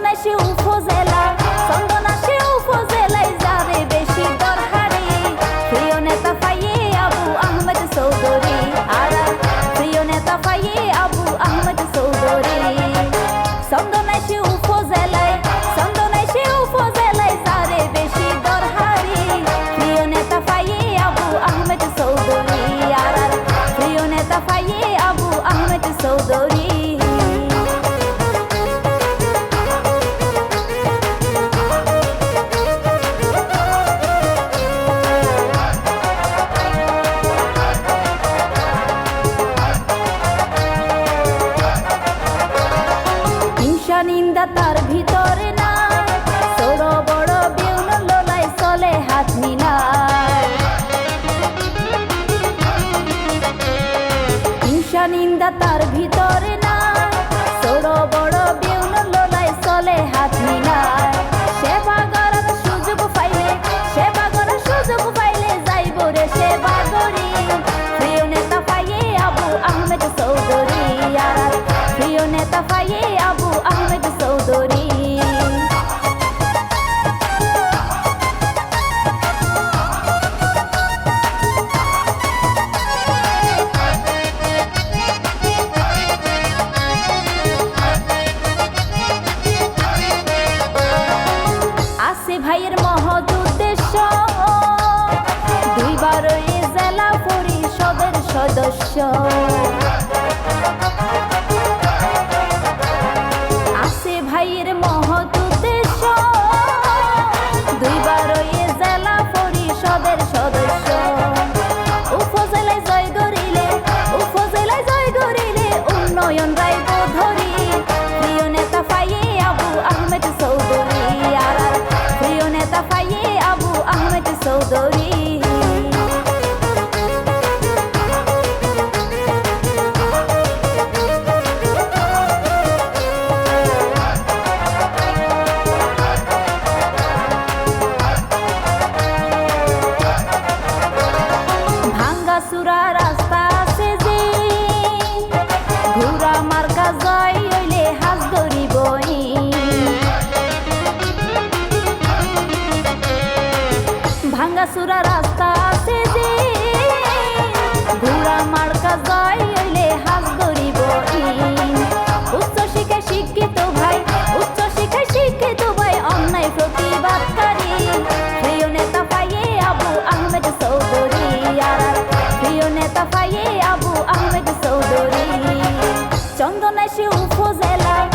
চন্দনাশি উপজেলা চন্দনাশি উপজেলায় যাবে বেশি দরকারি। প্রিয় নেতা পাইয়ে আবু আহমদ চৌধুরী, আর প্রিয় নেতা পাইয়ে আবু আহমদ চৌধুরী। চন্দনাশি চিন্তা তার ভিতরে না সৌর বড় বিউন লোলাই চলে হাত মিলা হিংসা নিন্দা তার ভিতরে না বড় সদস্য আছে ভাইয়ের মহৎ উদ্দেশ্য। দুইবার জেলা পরিষদের সদস্য। উপজেলায় জয় করিলে, উপজেলায় জয় করিলে উন্নয়ন para flash, um fuzela.